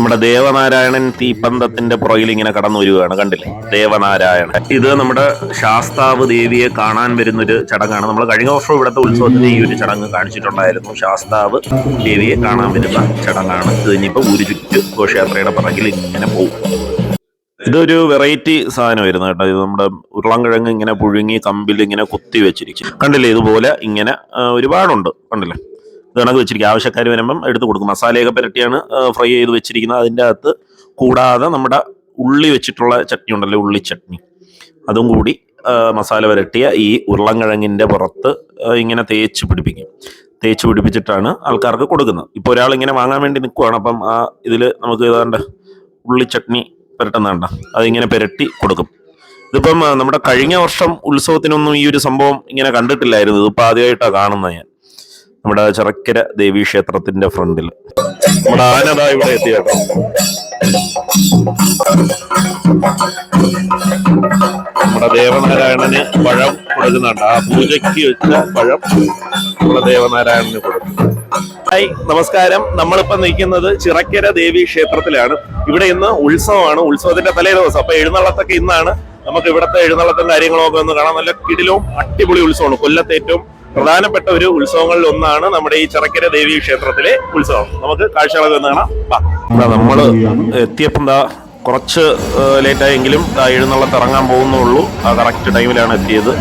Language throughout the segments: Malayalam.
നമ്മുടെ ദേവനാരായണൻ തീപ്പന്തത്തിന്റെ പുറകിൽ ഇങ്ങനെ കടന്നു വരികയാണ് കണ്ടില്ലേ? ദേവനാരായണൻ. ഇത് നമ്മുടെ ശാസ്താവ് ദേവിയെ കാണാൻ വരുന്ന ഒരു ചടങ്ങാണ്. നമ്മൾ കഴിഞ്ഞ വർഷം ഇവിടുത്തെ ഉത്സവത്തിന് ഈ ഒരു ചടങ്ങ് കാണിച്ചിട്ടുണ്ടായിരുന്നു. ശാസ്താവ് ദേവിയെ കാണാൻ വരുന്ന ചടങ്ങാണ്. ഇത് ഇനിയിപ്പോ ഒരു ചുറ്റു ഘോഷയാത്രയുടെ പുറകിൽ ഇങ്ങനെ പോകും. ഇതൊരു വെറൈറ്റി സാധനമായിരുന്നു കേട്ടോ. ഇത് നമ്മുടെ ഉരുളൻകിഴങ്ങ് ഇങ്ങനെ പുഴുങ്ങി കമ്പിൽ ഇങ്ങനെ കുത്തി വെച്ചിരിക്കും കണ്ടില്ലേ? ഇതുപോലെ ഇങ്ങനെ ഒരുപാടുണ്ട്. കണ്ടില്ലേ? കണക്ക് വെച്ചിരിക്കുക ആവശ്യക്കാർ വരുമ്പം എടുത്ത് കൊടുക്കും. മസാലയൊക്കെ പുരട്ടിയാണ് ഫ്രൈ ചെയ്ത് വെച്ചിരിക്കുന്നത്. അതിന്റെ അകത്ത് കൂടാതെ നമ്മുടെ ഉള്ളി വെച്ചിട്ടുള്ള ചട്നി ഉണ്ടല്ലോ ഉള്ളി ചട്നി അതും കൂടി മസാല പുരട്ടിയ ഈ ഉരുളൻകിഴങ്ങിന്റെ പുറത്ത് ഇങ്ങനെ തേച്ച് പിടിപ്പിക്കും. തേച്ച് പിടിപ്പിച്ചിട്ടാണ് ആൾക്കാർക്ക് കൊടുക്കുന്നത്. ഇപ്പോൾ ഒരാൾ ഇങ്ങനെ വാങ്ങാൻ വേണ്ടി നിൽക്കുവാണ്. അപ്പം ആ ഇതിൽ നമുക്ക് ഏതാണ്ട് ഉള്ളി ചട്നി പുരട്ടുന്നതാണ്ട. അതിങ്ങനെ പുരട്ടി കൊടുക്കും. ഇതിപ്പം നമ്മുടെ കഴിഞ്ഞ വർഷം ഉത്സവത്തിനൊന്നും ഈ ഒരു സംഭവം ഇങ്ങനെ കണ്ടിട്ടില്ലായിരുന്നു. ഇതിപ്പോൾ ആദ്യമായിട്ടാണ് കാണുന്നത് ഞാൻ. നമ്മുടെ ചെറക്കര ദേവീ ക്ഷേത്രത്തിന്റെ ഫ്രണ്ടിൽ. നമ്മുടെ ആനത ഇവിടെ എത്തി നമ്മുടെ ദേവനാരായണന് പഴം കൊടുക്കുന്നുണ്ട്. ആ പൂജയ്ക്ക് വെച്ച പഴം നമ്മുടെ ദേവനാരായണന് കൊടുക്കും ഹായ് നമസ്കാരം. നമ്മളിപ്പോ നിൽക്കുന്നത് ചിറക്കര ദേവി ക്ഷേത്രത്തിലാണ് ഇവിടെ ഇന്ന് ഉത്സവമാണ്. ഉത്സവത്തിന്റെ തലേ ദിവസം. അപ്പൊ എഴുന്നള്ളത്തൊക്കെ ഇന്നാണ്. നമുക്ക് ഇവിടുത്തെ എഴുന്നള്ളത്തും കാര്യങ്ങളൊക്കെ ഒന്ന് കാണാൻ നല്ല കിടിലവും അടിപൊളി ഉത്സവമാണ്. കൊല്ലത്തെ ഏറ്റവും പ്രധാനപ്പെട്ട ഒരു ഉത്സവങ്ങളിൽ ഒന്നാണ് നമ്മുടെ ഈ ചിറക്കര ദേവി ക്ഷേത്രത്തിലെ ഉത്സവം. നമുക്ക് കാഴ്ചകളൊക്കെ ഒന്ന് കാണാം. നമ്മൾ എത്തിയപ്പോൾ എന്താ കുറച്ച് ലേറ്റായെങ്കിലും എഴുന്നള്ളത്ത് ഇറങ്ങാൻ പോകുന്നുള്ളൂ. ആ കറക്റ്റ് ടൈമിലാണ് എത്തിയത്.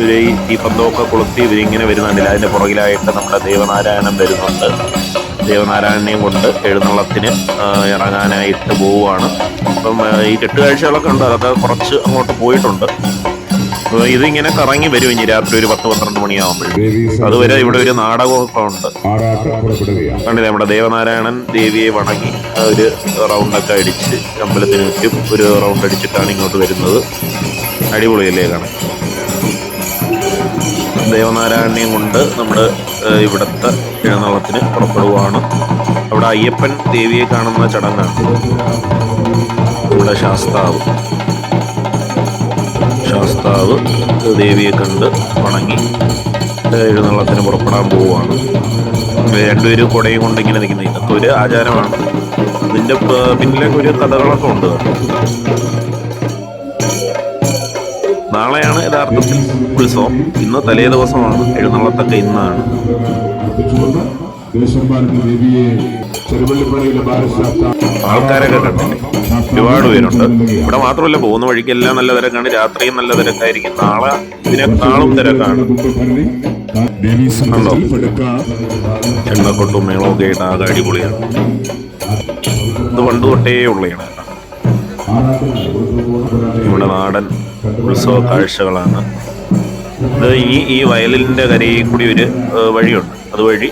ഇവർ ഈ ഈ പന്തമൊക്കെ കൊളുത്തി ഇവരിങ്ങനെ വരുന്നുണ്ടല്ലോ? അതിന്റെ പുറകിലായിട്ട് നമ്മുടെ ദേവനാരായണൻ വരുന്നുണ്ട്. ദേവനാരായണനെയും കൊണ്ട് എഴുന്നള്ളത്തിന് ഇറങ്ങാനായിട്ട് പോവുകയാണ്. അപ്പം ഈ കെട്ടുകാഴ്ചകളൊക്കെ ഉണ്ട്. അതൊക്കെ കുറച്ച് അങ്ങോട്ട് പോയിട്ടുണ്ട്. ഇതിങ്ങനെ കറങ്ങി വരും ഇനി രാത്രി ഒരു പത്ത് പന്ത്രണ്ട് മണിയാവുമ്പോൾ അതുവരെ ഇവിടെ ഒരു നാടകമൊക്കെ ഉണ്ട് കണ്ടില്ലേ നമ്മുടെ ദേവനാരായണൻ ദേവിയെ വണങ്ങി ഒരു റൗണ്ടൊക്കെ അടിച്ച് അമ്പലത്തിന് ചുറ്റും ഒരു റൗണ്ട് അടിച്ചിട്ടാണ് ഇങ്ങോട്ട് വരുന്നത്. അടിപൊളിയല്ലേ കാണാൻ. ദേവനാരായണനെയും കൊണ്ട് നമ്മൾ ഇവിടുത്തെ എഴുന്നള്ളത്തിന് പുറപ്പെടുവാണ്. അവിടെ അയ്യപ്പൻ ദേവിയെ കാണുന്ന ചടങ്ങാണ്. നമ്മുടെ ശാസ്താവ്. ശാസ്താവ് ദേവിയെ കണ്ട് വണങ്ങി എഴുന്നള്ളത്തിന് പുറപ്പെടാൻ പോവുകയാണ് രണ്ടുപേരും കുടയും കൊണ്ട് ഇങ്ങനെ നിൽക്കുന്നത് ഇതൊക്കെ ഒരു ആചാരമാണ് ഇതിന്റെ പ- പിന്നിലൊക്കെ ഒരു കഥകളൊക്കെ ഉണ്ട് നാളെയാണ് യഥാർത്ഥത്തിൽ ഉത്സവം ഇന്ന് തലേ ദിവസമാണ് എഴുന്നള്ളത്തൊക്കെ ഇന്നാണ് ദേവിയെ ആൾക്കാരൊക്കെ കണ്ടില്ലേ ഒരുപാട് പേരുണ്ട്. ഇവിടെ മാത്രമല്ല പോകുന്ന വഴിക്കെല്ലാം നല്ല തിരക്കാണ്. രാത്രിയും നല്ല തിരക്കായിരിക്കും. നാളെ ഇതിനേക്കാളും തിരക്കാണ്. ദേവി ഉണ്ടോ? എണ്ണക്കൊട്ടും മേളമൊക്കെ ആയിട്ട് ആകെ അടിപൊളിയാണ് ഇത് പണ്ട് തൊട്ടേ ഉള്ളതാണ്. നമ്മുടെ നാടൻ ഉത്സവ കാഴ്ചകളാണ്. ഇത് ഈ ഈ വയലിന്റെ കരയിൽ കൂടി ഒരു വഴിയുണ്ട്. അതുവഴി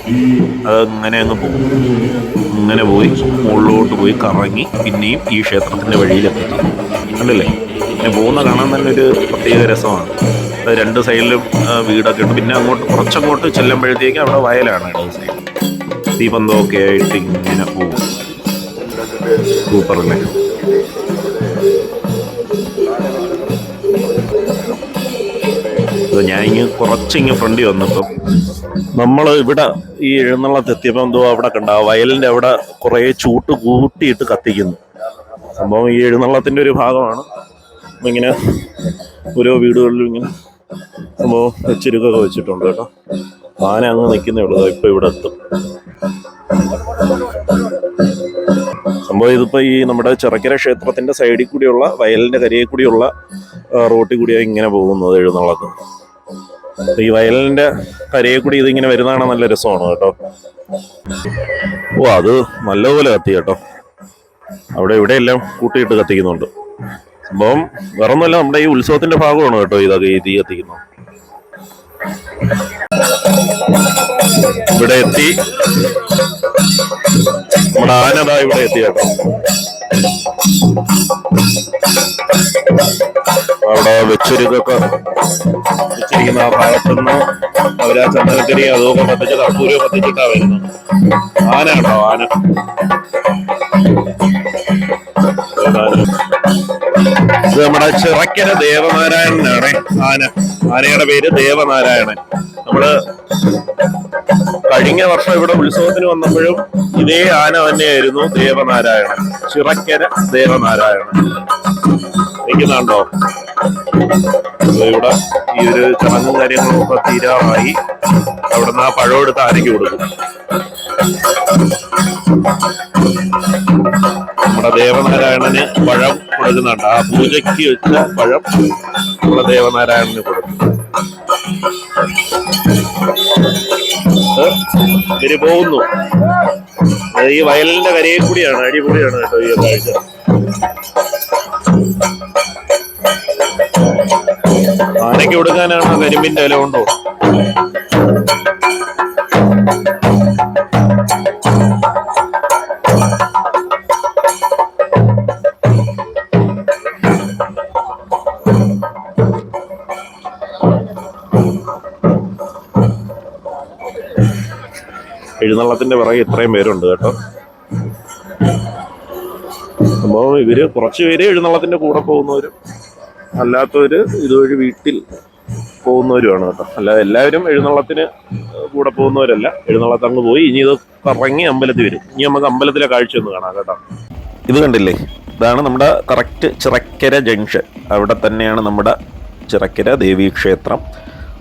അതങ്ങനെ അങ്ങ് പോകും. അങ്ങനെ പോയി മുകളിലോട്ട് പോയി കറങ്ങി പിന്നെയും ഈ ക്ഷേത്രത്തിന്റെ വഴിയിലെത്തി കണ്ടില്ലേ? പിന്നെ പോകുന്ന കാണാൻ തന്നെ ഒരു പ്രത്യേക രസമാണ്. അത് രണ്ട് സൈഡിലും വീടൊക്കെ ഉണ്ട്. പിന്നെ അങ്ങോട്ട് കുറച്ചങ്ങോട്ട് ചെല്ലുമ്പോഴത്തേക്ക് അവിടെ വയലാണ് ഇടത് സൈഡ്. ദീപന്തമൊക്കെ ആയിട്ട് ഇങ്ങനെ പോകും. സൂപ്പറല്ലേ ഞാൻ ഇങ്ങ് കുറച്ചിങ്ങ് ഫ്രണ്ടി വന്നപ്പം നമ്മൾ ഇവിടെ ഈ എഴുന്നള്ളത്ത് എത്തിയപ്പോൾ എന്തോ അവിടെ കണ്ട വയലിന്റെ അവിടെ കുറേ ചൂട്ട് കൂട്ടിയിട്ട് കത്തിക്കുന്നു. സംഭവം ഈ എഴുന്നള്ളത്തിന്റെ ഒരു ഭാഗമാണ്. ഇങ്ങനെ ഓരോ വീടുകളിലും ഇങ്ങനെ സംഭവം ചുരുക്കൊക്കെ വെച്ചിട്ടുണ്ട് കേട്ടോ. ആന അങ്ങ് നിൽക്കുന്നേ ഉള്ളൂ. ഇപ്പം ഇവിടെ എത്തും. സംഭവം ഇതിപ്പോൾ ഈ നമ്മുടെ ചെറുക്കര ക്ഷേത്രത്തിന്റെ സൈഡിൽ കൂടിയുള്ള വയലിന്റെ കരയിൽ കൂടിയുള്ള റോട്ടിൽ കൂടിയാണ് ഇങ്ങനെ പോകുന്നത് എഴുന്നള്ളത്ത്. ഈ വയലിന്റെ കരയിൽ കൂടി ഇതിങ്ങനെ വരുന്നതാണ് നല്ല രസമാണ് കേട്ടോ. ഓ അത് നല്ലപോലെ കത്തി കേട്ടോ. അവിടെ ഇവിടെ എല്ലാം കൂട്ടിയിട്ട് കത്തിക്കുന്നുണ്ട്. സംഭവം വേറൊന്നുമല്ല നമ്മുടെ ഈ ഉത്സവത്തിന്റെ ഭാഗമാണ് കേട്ടോ ഇതൊക്കെ ഈ തീ കത്തിക്കുന്നത്. ഇവിടെ എത്തി. നമ്മുടെ ആനതാ ഇവിടെ എത്തി കേട്ടോ. അവിടെ വെച്ചൊരുക്കൊക്കെ വെച്ചിരിക്കുന്ന ആ ഭാഗത്തുനിന്ന് അവരാ ചന്ദനത്തിരി അതൊക്കെ കത്തിച്ച് കർപ്പൂരം കത്തിച്ചിട്ടാ വരുന്നത്. ആന ഉണ്ടോ? ആന. ഇത് നമ്മുടെ ചിറക്കര ദേവനാരായണനാണ്. ആന. ആനയുടെ പേര് ദേവനാരായണൻ. നമ്മൾ കഴിഞ്ഞ വർഷം ഇവിടെ ഉത്സവത്തിന് വന്നപ്പോഴും ഇതേ ആന തന്നെയായിരുന്നു ദേവനാരായണൻ. ചിറക്കര ദേവനാരായണൻ. നിൽക്കുന്നുണ്ടോ ഇവിടെ ഈ ഒരു ചടങ്ങും കാര്യങ്ങളും ഒക്കെ തീരാറായി. അവിടുന്ന് ആ പഴം എടുത്ത് ആരയ്ക്ക് കൊടുക്കും? നമ്മുടെ ദേവനാരായണന് പഴം കൊടുക്കുന്നുണ്ട്. ആ പൂജയ്ക്ക് വെച്ച പഴം നമ്മുടെ ദേവനാരായണന് കൊടുക്കും. ഇവർ പോകുന്നു. ഈ വയലിന്റെ കരയിൽ കൂടിയാണ് അടിപൊളിയാണ് കേട്ടോ ഈ കാഴ്ച. ആനയ്ക്ക് കൊടുക്കാനാണ് കരിമ്പിന്റെ ഇല കൊണ്ടോ എഴുന്നള്ളത്തിന്റെ പിറകെ ഇത്രയും പേരുണ്ട് കേട്ടോ. അപ്പോ ഇവർ കുറച്ച് പേര് എഴുന്നള്ളത്തിന്റെ കൂടെ പോകുന്നവരും. അല്ലാത്തവര് ഇതുവഴി വീട്ടിൽ പോകുന്നവരുമാണ് കേട്ടോ. അല്ലാതെ എല്ലാവരും എഴുന്നള്ളത്തിന് കൂടെ പോകുന്നവരല്ല. എഴുന്നള്ളത്ത് അങ്ങ് പോയി. ഇനി ഇത് കറങ്ങി അമ്പലത്തിൽ വരും. ഇനി നമുക്ക് അമ്പലത്തിലെ കാഴ്ച ഒന്ന് കാണാം കേട്ടോ. ഇത് കണ്ടില്ലേ? ഇതാണ് നമ്മുടെ കറക്റ്റ് ചിറക്കര ജംഗ്ഷൻ. അവിടെ തന്നെയാണ് നമ്മുടെ ചിറക്കര ദേവീ ക്ഷേത്രം.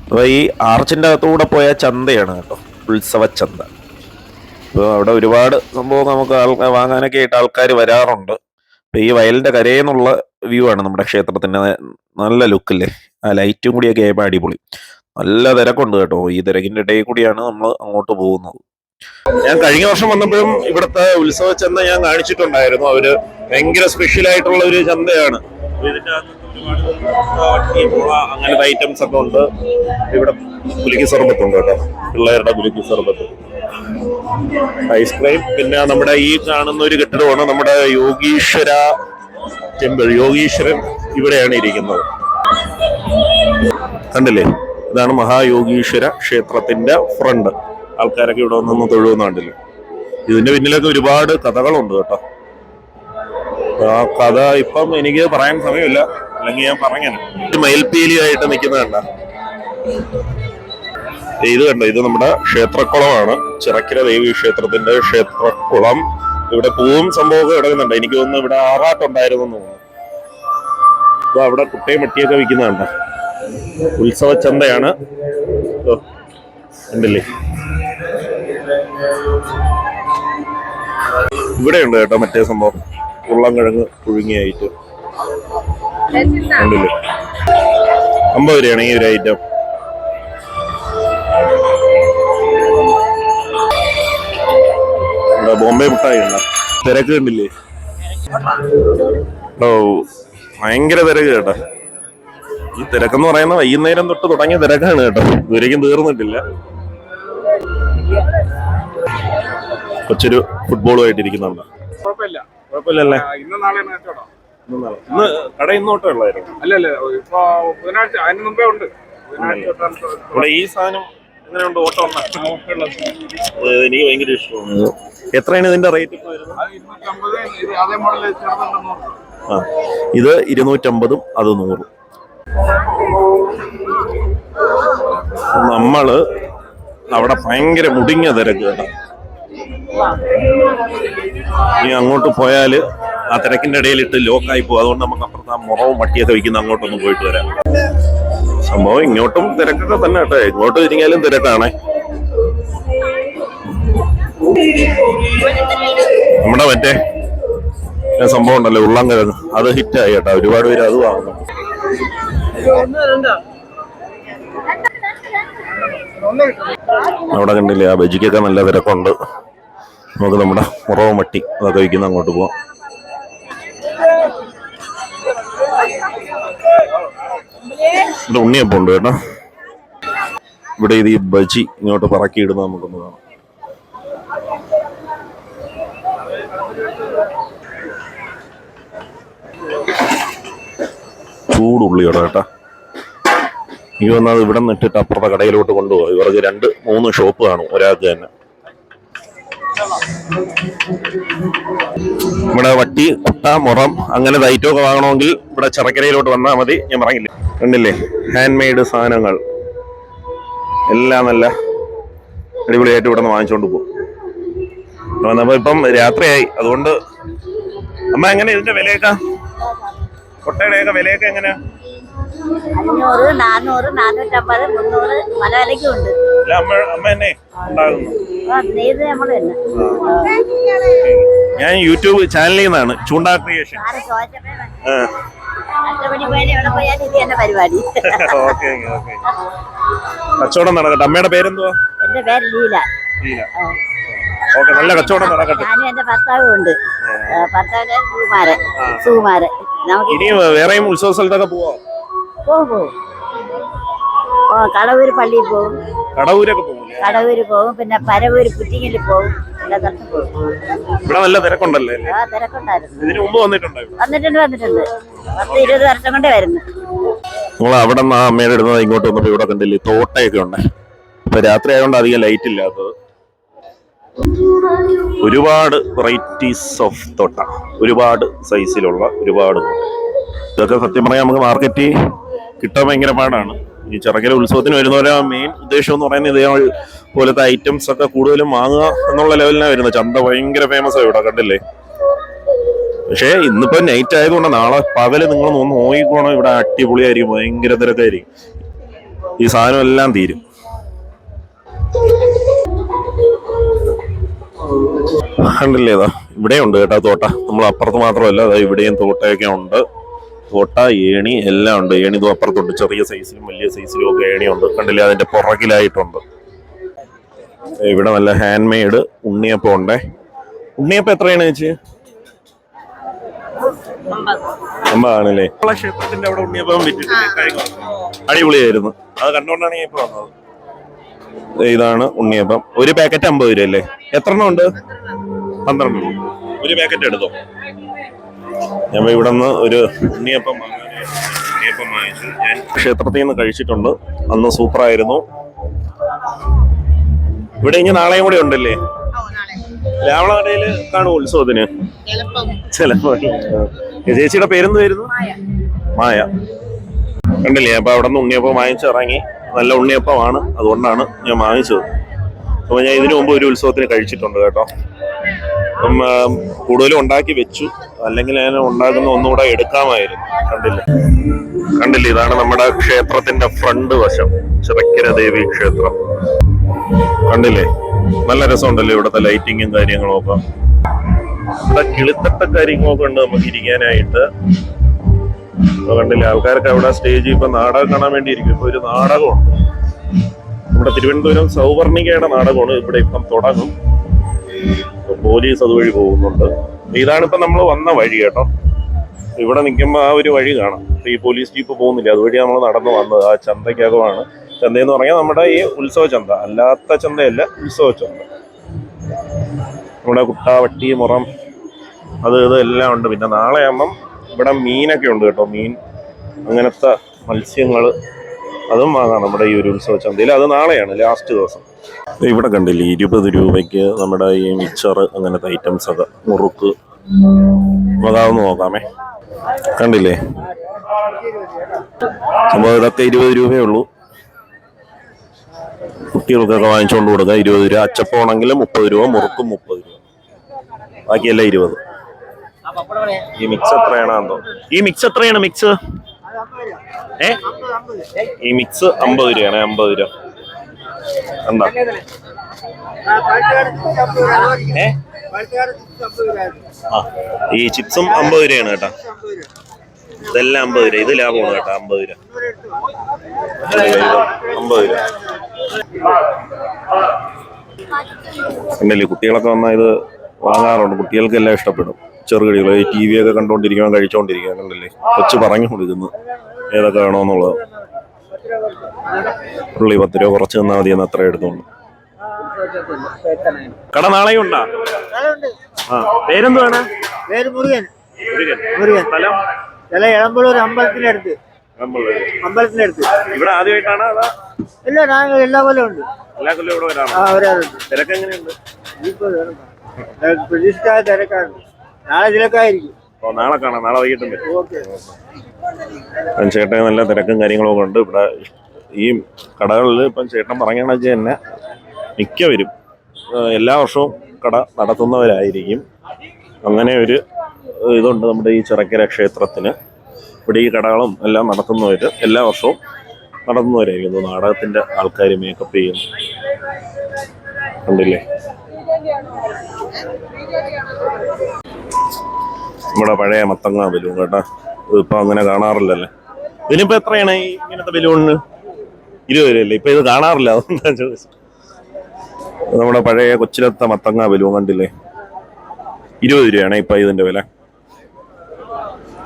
അപ്പോൾ ഈ ആർച്ചിന്റെ അകത്തുകൂടെ പോയ ചന്തയാണ് കേട്ടോ. ഉത്സവ ചന്ത. അപ്പോൾ അവിടെ ഒരുപാട് സംഭവം നമുക്ക് വാങ്ങാനൊക്കെ ആയിട്ട് ആൾക്കാർ വരാറുണ്ട്. ഈ വയലിന്റെ കരയെന്നുള്ള വ്യൂ ആണ് നമ്മുടെ ക്ഷേത്രത്തിന്റെ നല്ല ലുക്കില്ലേ ആ ലൈറ്റും കൂടിയൊക്കെ ആയപ്പോൾ അടിപൊളി. നല്ല തിരക്കുണ്ട് കേട്ടോ. ഈ തിരക്കിന്റെ ഇടയിൽ കൂടിയാണ് നമ്മൾ അങ്ങോട്ട് പോകുന്നത്. ഞാൻ കഴിഞ്ഞ വർഷം വന്നപ്പോഴും ഇവിടുത്തെ ഉത്സവ ചന്ത ഞാൻ കാണിച്ചിട്ടുണ്ടായിരുന്നു. അവർ ഭയങ്കര സ്പെഷ്യൽ ആയിട്ടുള്ള ഒരു ചന്തയാണ്. ഇതിന്റെ അങ്ങനത്തെ ഐറ്റംസ് ഒക്കെ ഉണ്ട്. ഇവിടെ കുലുക്കി സർബത്തുണ്ട് കേട്ടോ. പിള്ളേരുടെ കുലുക്കി സർബത്ത്. ഐസ്ക്രീം പിന്നെ നമ്മുടെ ഈ കാണുന്ന ഒരു കെട്ടിടമാണ് നമ്മുടെ യോഗീശ്വര ടെമ്പിൾ യോഗീശ്വരൻ ഇവിടെയാണ് ഇരിക്കുന്നത്. കണ്ടില്ലേ? ഇതാണ് മഹായോഗീശ്വര ക്ഷേത്രത്തിന്റെ ഫ്രണ്ട് ആൾക്കാരൊക്കെ ഇവിടെ വന്നൊന്ന് തൊഴുവെന്ന് കണ്ടില്ലേ? ഇതിന്റെ പിന്നിലൊക്കെ ഒരുപാട് കഥകളുണ്ട് കേട്ടോ. ആ കഥ ഇപ്പം എനിക്ക് പറയാൻ സമയമില്ല. അല്ലെങ്കിൽ ഞാൻ പറഞ്ഞു മയിൽപ്പീലിയായിട്ട് നിൽക്കുന്ന ഇത് കണ്ടോ ഇത് നമ്മുടെ ക്ഷേത്രക്കുളമാണ്. ചിറക്കര ദേവി ക്ഷേത്രത്തിന്റെ ക്ഷേത്രക്കുളം. ഇവിടെ പൂവും സംഭവമൊക്കെ കിടക്കുന്നുണ്ട്. എനിക്ക് തോന്നുന്നു ഇവിടെ ആറാട്ടുണ്ടായിരുന്നു തോന്നുന്നു. അപ്പൊ അവിടെ കുട്ടയും മട്ടിയൊക്കെ വിൽക്കുന്നുണ്ട് ഉത്സവ ചന്തയാണ് ഉണ്ടല്ലേ? ഇവിടെ ഉണ്ട് കേട്ടോ മറ്റേ സംഭവം. ഉള്ളം ഉള്ളംകിഴങ്ങ് പുഴുങ്ങിയായിട്ട്. ഉണ്ടല്ലേ? അമ്പത് രൂപയാണ് ഈ ഒരു ഐറ്റം ബോംബെ മിഠായി ഉണ്ട് തിരക്ക് കണ്ടില്ലേ ഓ ഭയങ്കര തിരക്ക് കേട്ടോ. ഈ തിരക്കെന്ന് പറയുന്ന വൈകുന്നേരം തൊട്ട് തുടങ്ങിയ തിരക്കാണ് കേട്ടോ. ഇതുവരേക്കും തീർന്നിട്ടില്ല. കൊച്ചൊരു ഫുട്ബോളുമായിട്ട് ഇരിക്കുന്നുണ്ട് കുഴപ്പമില്ല. കുഴപ്പമില്ലല്ലേ? ഇന്ന് കട ഇന്നോട്ടേ ഉള്ളായിരുന്നു. അല്ലല്ലേ അല്ല ഇപ്പൊ ബുധനാഴ്ച അതിന് മുമ്പേ ഉണ്ട്. ഇവിടെ ഈ സാധനം എങ്ങനെയുണ്ട് ഓട്ടം എനിക്ക് ഭയങ്കര ഇഷ്ടമാണ്. എത്രയാണ് ഇതിന്റെ റേറ്റ് ആ ഇത് ഇരുന്നൂറ്റമ്പതും അത് നൂറും. നമ്മൾ അവിടെ ഭയങ്കര മുടിഞ്ഞ തിരക്ക് കേട്ടോ. ഇനി അങ്ങോട്ട് പോയാൽ ആ തിരക്കിന്റെ ഇടയിലിട്ട് ലോക്കായി പോകും. അതുകൊണ്ട് നമുക്ക് അപ്പുറത്ത് ആ മുറവും വട്ടിയൊക്കെ വയ്ക്കുന്ന അങ്ങോട്ടൊന്ന് പോയിട്ട് വരാം. സംഭവം ഇങ്ങോട്ടും തിരക്കൊക്കെ തന്നെ കേട്ടോ. ഇങ്ങോട്ട് തിരിഞ്ഞാലും തിരക്കാണേ. നമ്മുടെ മറ്റേ സംഭവം ഉണ്ടല്ലോ ഉള്ളംകിഴങ്ങ് അത് ഹിറ്റായി കേട്ടോ. ഒരുപാട് പേര് അത് വാങ്ങുന്നു. അവിടെ കണ്ടില്ലേ ആ ബജിക്കൊക്കെ നല്ല തിരക്കുണ്ട്. നമുക്ക് നമ്മുടെ മുറവ് മട്ടി അതൊക്കെ വയ്ക്കുന്ന അങ്ങോട്ട് പോവാം. ഇവിടെ ഉണ്ണിയപ്പം ഉണ്ട് കേട്ടോ. ഇവിടെ ഇത് ഈ ബജി ഇങ്ങോട്ട് പറക്കി ഇടുന്നത് നമുക്കൊന്ന് കാണാം. ചൂടുള്ളിയോടെ കേട്ടാ. എനിക്ക് വന്നാൽ ഇവിടെ നിന്ന് ഇട്ടിട്ട് അപ്പുറത്തെ കടയിലോട്ട് കൊണ്ടുപോകും. ഇവർക്ക് രണ്ട് മൂന്ന് ഷോപ്പ് കാണും ഒരാൾക്ക് തന്നെ. ഇവിടെ വട്ടി കുട്ട മുറം അങ്ങനെ ഐറ്റമൊക്കെ വാങ്ങണമെങ്കിൽ ഇവിടെ ചിറക്കരയിലോട്ട് വന്നാൽ മതി. ഞാൻ പറഞ്ഞില്ലേ? കണ്ടില്ലേ? ഹാൻഡ് മെയ്ഡ് സാധനങ്ങൾ. എല്ലാം നല്ല അടിപൊളിയായിട്ട് ഇവിടെ നിന്ന് വാങ്ങിച്ചുകൊണ്ട് പോകും വന്നപ്പോ ഇപ്പം രാത്രിയായി. അതുകൊണ്ട് അമ്മ എങ്ങനെ ഇതിന്റെ വിലയൊക്കെ? കൊട്ടയുടെയൊക്കെ വിലയൊക്കെ എങ്ങനെയാ? അഞ്ഞൂറ് നാനൂറ് നാനൂറ്റമ്പത് മുന്നൂറ് പല വിലയ്ക്കും ഉണ്ട്. ഞാൻ യൂട്യൂബ് ചാനലിൽ നിന്നാണ്. ചൂണ്ടാ ക്രിയേഷൻ. ചോദിച്ചപ്പോ അഷ്ടപടി പോയാലും എവിടെ പോയാലും ഇത് തന്നെ പരിപാടി? ഓക്കെ ഓക്കെ കച്ചവടം നടക്കട്ടെ. അമ്മയുടെ പേരെന്തുവാ? എന്റെ പേര് ലീല. ലീല. ഓക്കെ നല്ല കച്ചവടം നടക്കട്ടെ. ഞാനും എന്റെ ഭർത്താവും ഉണ്ട് ഭർത്താവിന്റെ സുകുമാരൻ. സുകുമാരൻ. നമുക്ക് ഇനി വേറെയും ഉത്സവ സ്ഥലത്തൊക്കെ പോവാം? പോവും പോവും. ഓ കടവൂര് പള്ളിയിൽ പോവും. കടവൂരൊക്കെ പോകൂലേ കടവൂര് പോവും പിന്നെ പരവൂര് പുറ്റിങ്ങിൽ പോകും പോവും. ഇവിടെ നല്ല തിരക്കുണ്ടല്ലേ? ആ തിരക്കുണ്ടായിരുന്നു. ഇതിന് മുമ്പ് വന്നിട്ടുണ്ടായിരുന്നു. വന്നിട്ടുണ്ട് വന്നിട്ടുണ്ട്. പത്ത് ഇരുപത് വർഷം കൊണ്ടേ വരുന്നു. നിങ്ങൾ അവിടെ നിന്ന് ആ അമ്മയുടെ ഇടുന്നത് ഇങ്ങോട്ട് വന്നപ്പോ ഇവിടെ കണ്ടില്ലേ തോട്ടയൊക്കെ ഉണ്ട്. ഇപ്പൊ രാത്രി ആയതുകൊണ്ട് അധികം ലൈറ്റ് ഇല്ലാത്തത്. ഒരുപാട് വെറൈറ്റീസ് ഓഫ് തോട്ട. ഒരുപാട് സൈസിലുള്ള ഒരുപാട് ഇതൊക്കെ സത്യം പറയാൻ നമുക്ക് മാർക്കറ്റിൽ കിട്ടാൻ ഭയങ്കര പാടാണ്. ഈ ചെറുക്കര ഉത്സവത്തിന് വരുന്നവരെ മെയിൻ ഉദ്ദേശം എന്ന് പറയുന്നത് ഇതേ പോലത്തെ ഐറ്റംസ് ഒക്കെ കൂടുതലും വാങ്ങുക എന്നുള്ള ലെവലിനാണ് വരുന്നത്. ചന്ത ഭയങ്കര ഫേമസ് ആയി ഇവിടെ കണ്ടില്ലേ? പക്ഷേ ഇന്നിപ്പോ നൈറ്റ് ആയതുകൊണ്ട് നാളെ പകൽ നിങ്ങൾ ഒന്ന് നോക്കിക്കോണം. ഇവിടെ അടിപൊളിയായിരിക്കും ഭയങ്കര തിരക്കായിരിക്കും. ഈ സാധനം എല്ലാം തീരും. കണ്ടില്ലേ ഇവിടെ ഉണ്ട് കേട്ടോ തോട്ട. നമ്മൾ അപ്പുറത്ത് മാത്രമല്ല ഇവിടെയും തോട്ടയൊക്കെ ഉണ്ട്. തോട്ട ഏണി എല്ലാം ഉണ്ട്. ഏണി ഇതും അപ്പുറത്തുണ്ട്. ചെറിയ സൈസിലും വലിയ സൈസിലും ഒക്കെ ഏണിയുണ്ട്. കണ്ടില്ലേ? അതിന്റെ പുറകിലായിട്ടുണ്ട്. ഇവിടെ നല്ല ഹാൻഡ് മെയ്ഡ് ഉണ്ണിയപ്പം ഉണ്ടേ. ഉണ്ണിയപ്പം എത്രയാണ് ചേച്ചി? അമ്പതാണല്ലേ? ക്ഷേത്രത്തിന്റെ അവിടെ ഉണ്ണിയപ്പം അടിപൊളിയായിരുന്നു. അത് കണ്ടോണ്ടാണ് ഞാൻ ഇപ്പൊ വന്നത്. ഇതാണ് ഉണ്ണിയപ്പം. ഒരു പാക്കറ്റ് അമ്പത് രൂപ അല്ലേ? എത്ര എണ്ണം ഉണ്ട്? പന്ത്രണ്ട്. ഒരു പാക്കറ്റ് എടുത്തോ? ഞാൻ ഇവിടെ നിന്ന് ഒരു ഉണ്ണിയപ്പം വാങ്ങാനായിട്ട് ഉണ്ണിയപ്പം വാങ്ങിച്ചു. ഞാൻ ക്ഷേത്രത്തിൽ നിന്ന് കഴിച്ചിട്ടുണ്ട്. അന്ന് സൂപ്പറായിരുന്നു. ഇവിടെ ഇനി നാളെയും കൂടെ ഉണ്ടല്ലേ? രാവണകടയിൽ കാണും ഉത്സവത്തിന്? ചിലപ്പോ. ചേച്ചിയുടെ പേരെന്തായിരുന്നു മായ. കണ്ടില്ലേ? അപ്പൊ അവിടെ നിന്ന് ഉണ്ണിയപ്പം വാങ്ങിച്ചിറങ്ങി നല്ല ഉണ്ണിയപ്പമാണ്. അതുകൊണ്ടാണ് ഞാൻ വാങ്ങിച്ചത്. അപ്പൊ ഞാൻ ഇതിനു മുമ്പ് ഒരു ഉത്സവത്തിന് കഴിച്ചിട്ടുണ്ട് കേട്ടോ. അപ്പം കൂടുതലും ഉണ്ടാക്കി വെച്ചു. അല്ലെങ്കിൽ ഞാൻ ഉണ്ടാക്കുന്ന ഒന്നുകൂടെ എടുക്കാമായിരുന്നു. കണ്ടില്ലേ? കണ്ടില്ലേ? ഇതാണ് നമ്മുടെ ക്ഷേത്രത്തിന്റെ ഫ്രണ്ട് വശം. ചിറക്കര ദേവി ക്ഷേത്രം. കണ്ടില്ലേ? നല്ല രസമുണ്ടല്ലോ ഇവിടുത്തെ ലൈറ്റിങ്ങും കാര്യങ്ങളും ഒക്കെ. ഇവിടെ കിളിത്തട്ട കാര്യങ്ങളൊക്കെ ഉണ്ട് നമുക്ക് ഇരിക്കാനായിട്ട്. കണ്ടില്ലേ ആൾക്കാരൊക്കെ അവിടെ സ്റ്റേജിൽ ഇപ്പൊ നാടകം കാണാൻ വേണ്ടി ഇരിക്കും ഇപ്പൊ ഒരു നാടകമുണ്ട്. നമ്മുടെ തിരുവനന്തപുരം സൗവർണികയുടെ നാടകമാണ് ഇവിടെ ഇപ്പം തുടങ്ങും. പോലീസ് അതുവഴി പോകുന്നുണ്ട്. ഇതാണ് ഇപ്പൊ നമ്മൾ വന്ന വഴി കേട്ടോ. ഇവിടെ നിൽക്കുമ്പോൾ ആ ഒരു വഴി കാണാം. ഈ പോലീസ് ജീപ്പ് പോകുന്നില്ല? അതുവഴി നമ്മൾ നടന്നു വന്നത്. ആ ചന്തയ്ക്കകമാണ്. ചന്തയെന്ന് പറഞ്ഞാൽ നമ്മുടെ ഈ ഉത്സവ ചന്ത. അല്ലാത്ത ചന്തയല്ല ഉത്സവ ചന്ത. നമ്മുടെ കുട്ട വട്ടി മുറം അത് ഇത് എല്ലാം ഉണ്ട്. പിന്നെ നാളെ ആകുമ്പം ഇവിടെ മീനൊക്കെ ഉണ്ട് കേട്ടോ മീൻ. അങ്ങനത്തെ മത്സ്യങ്ങൾ അതും വാങ്ങാം നമ്മുടെ ഈ ഒരു ഉത്സവ ചന്തയിൽ. അത് നാളെയാണ് ലാസ്റ്റ് ദിവസം. ഇവിടെ കണ്ടില്ലേ ഇരുപത് രൂപയ്ക്ക് നമ്മുടെ ഈ മിച്ചർ അങ്ങനത്തെ ഐറ്റംസ് ഒക്കെ. മുറുക്ക്. അതാവുന്ന നോക്കാമേ. കണ്ടില്ലേ? സംഭവം ഇതൊക്കെ ഇരുപത് രൂപയേ ഉള്ളൂ. കുട്ടികൾക്കൊക്കെ വാങ്ങിച്ചുകൊണ്ട് കൊടുക്കുക ഇരുപത് രൂപ അച്ചപ്പമാണെങ്കിൽ മുപ്പത് രൂപ മുറുക്കും മുപ്പത് രൂപ. ബാക്കിയെല്ലാം ഇരുപത്. ഈ മിക്സ് എത്രയാണെന്തോ ഈ മിക്സ് എത്രയാണ് മിക്സ് ഏ? ഈ മിക്സ് അമ്പത് രൂപയാണ് അമ്പത് രൂപ. എന്താ ഏ? ആ ഈ ചിപ്സും അമ്പത് രൂപയാണ് കേട്ടോ. ഇതെല്ലാം അമ്പത് രൂപ. ഇത് ലാഭമാണ് കേട്ടോ അമ്പത് രൂപ. അമ്പത് രൂപ. ഉണ്ടല്ലേ കുട്ടികളൊക്കെ വന്നാൽ ഇത് വാങ്ങാറുണ്ട്. കുട്ടികൾക്ക് എല്ലാം ഇഷ്ടപ്പെടും. ചെറുകടികൾ ഈ ടി വി ഒക്കെ കണ്ടുകൊണ്ടിരിക്കാൻ കഴിച്ചുകൊണ്ടിരിക്കുക കണ്ടല്ലേ? കൊച്ചു പറഞ്ഞു കൊടുക്കുന്നു ഏതൊക്കെ വേണമെന്നുള്ളത് പുള്ളി പത്ത് രൂപ കുറച്ച് തന്നാൽ മതി എന്ന് അത്ര എടുത്തോണ്ട് കട നാളെയും ഉണ്ടാ ആ പേരെന്തുവാണ്? പേര് മുരുകൻ. മുരുകൻ. മുരുകൻ. സ്ഥലം? ചില ഇളമ്പളൂർ അമ്പലത്തിനടുത്ത് അമ്പലത്തിന്റെ അമ്പലത്തിനടുത്ത് ഇവിടെ ആദ്യമായിട്ടാണ് ഇല്ല ഞാൻ എല്ലാ കൊല്ലം ഉണ്ട്. എല്ലാ കൊല്ലം ഇവിടെ വരാം ആ ഒരാളുണ്ട് തിരക്ക് എങ്ങനെയുണ്ട്? ഇപ്പൊ പ്രതീക്ഷിക്കാതെ തിരക്കാണ്. നാളെ തിരക്കായിരിക്കും നാളെ കാണാം. നാളെ വൈകിട്ടുണ്ട്. ഓക്കെ. ചേട്ടൻ നല്ല തിരക്കും കാര്യങ്ങളൊക്കെ ഉണ്ട്. ഇവിടെ ഈ കടകളിൽ ഇപ്പം ചേട്ടൻ പറഞ്ഞാൽ തന്നെ മിക്കവരും എല്ലാ വർഷവും കട നടത്തുന്നവരായിരിക്കും. അങ്ങനെ ഒരു ഇതുണ്ട് നമ്മുടെ ഈ ചിറക്കര ക്ഷേത്രത്തിന്. ഇവിടെ ഈ കടകളും എല്ലാം നടത്തുന്നവർ എല്ലാ വർഷവും നടത്തുന്നവരായിരിക്കും. നാടകത്തിന്റെ ആൾക്കാർ മേക്കപ്പ് ചെയ്യും. കണ്ടില്ലേ? നമ്മുടെ പഴയ മത്തങ്ങ ബലൂൺ കേട്ടോ. ഇപ്പൊ അങ്ങനെ കാണാറില്ലല്ലേ? ഇതിനിപ്പോ എത്രയാണ് ഈ ഇങ്ങനത്തെ ബലൂണിന്? ഇരുപത് രൂപയല്ലേ? ഇപ്പൊ ഇത് കാണാറില്ല അതുകൊണ്ടാ നമ്മുടെ പഴയ കൊച്ചിലത്തെ മത്തങ്ങ ബലൂൺ കണ്ടില്ലേ? ഇരുപത് രൂപയാണ് ഇപ്പൊ ഇതിന്റെ വില.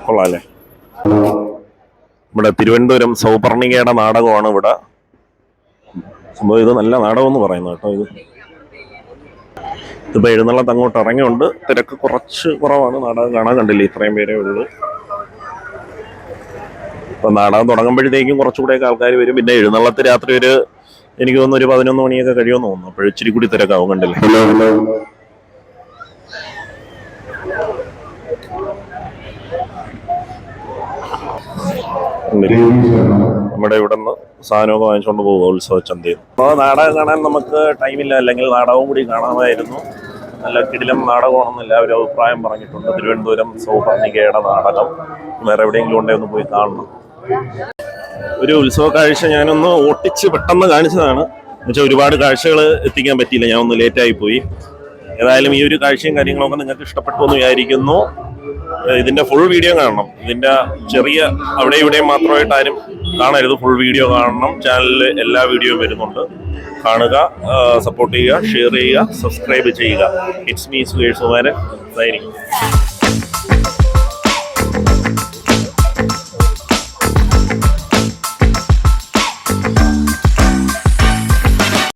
കൊള്ളാല്ലേ ഇവിടെ തിരുവനന്തപുരം സൗപർണികയുടെ നാടകമാണ് ഇവിടെ. സംഭവം ഇത് നല്ല നാടകം എന്ന് പറയുന്നത് കേട്ടോ ഇത്. ഇതിപ്പോ എഴുന്നള്ളത്ത് അങ്ങോട്ട് ഇറങ്ങിയുണ്ട്. തിരക്ക് കുറച്ച് കുറവാണ്. നാടകം കാണാൻ കണ്ടില്ല? ഇത്രയും പേരേ ഉള്ളൂ. ഇപ്പൊ നാടകം തുടങ്ങുമ്പോഴത്തേക്കും കുറച്ചുകൂടെയൊക്കെ ആൾക്കാർ വരും. പിന്നെ എഴുന്നള്ളത്ത് രാത്രി ഒരു എനിക്ക് തോന്നുന്നു ഒരു പതിനൊന്ന് മണിയൊക്കെ കഴിയുമെന്ന് തോന്നുന്നു. അപ്പോഴിച്ചിരി കൂടി തിരക്കാവും കണ്ടില്ലേ? നമ്മുടെ ഇവിടെ നിന്ന് സാധനമൊക്കെ വാങ്ങിച്ചുകൊണ്ട് പോകുക ഉത്സവ ചന്തയിൽ അപ്പോൾ നാടകം കാണാൻ നമുക്ക് ടൈമില്ല അല്ലെങ്കിൽ നാടകവും കൂടി കാണാമായിരുന്നു നല്ല കിടിലം നാടകമാണെന്ന് എല്ലാവരും അഭിപ്രായം പറഞ്ഞിട്ടുണ്ട്. തിരുവനന്തപുരം സൗപർണികയുടെ നാടകം. വേറെ എവിടെയെങ്കിലും ഉണ്ടെങ്കിൽ ഒന്ന് പോയി കാണണം. ഒരു ഉത്സവ കാഴ്ച ഞാനൊന്ന് ഒട്ടിച്ച് പെട്ടെന്ന് കാണിച്ചതാണ്. എന്നുവെച്ചാൽ ഒരുപാട് കാഴ്ചകൾ എത്തിക്കാൻ പറ്റിയില്ല. ഞാൻ ഒന്ന് ലേറ്റായി പോയി. ഏതായാലും ഈ ഒരു കാഴ്ചയും കാര്യങ്ങളൊക്കെ നിങ്ങൾക്ക് ഇഷ്ടപ്പെട്ടു എന്ന് വിചാരിക്കുന്നു. ഏഹ് ഇതിന്റെ ഫുൾ വീഡിയോ കാണണം. ഇതിന്റെ ചെറിയ അവിടെ ഇവിടെയും മാത്രമായിട്ട് ആരും കാണരുത്. ഫുൾ വീഡിയോ കാണണം. ചാനലിൽ എല്ലാ വീഡിയോയും വരുന്നുണ്ട്. കാണുക സപ്പോർട്ട് ചെയ്യുക ഷെയർ ചെയ്യുക സബ്സ്ക്രൈബ് ചെയ്യുക. ഇറ്റ്സ് മീ സുകേഷ് കുമാരൻ ആയിരിക്കും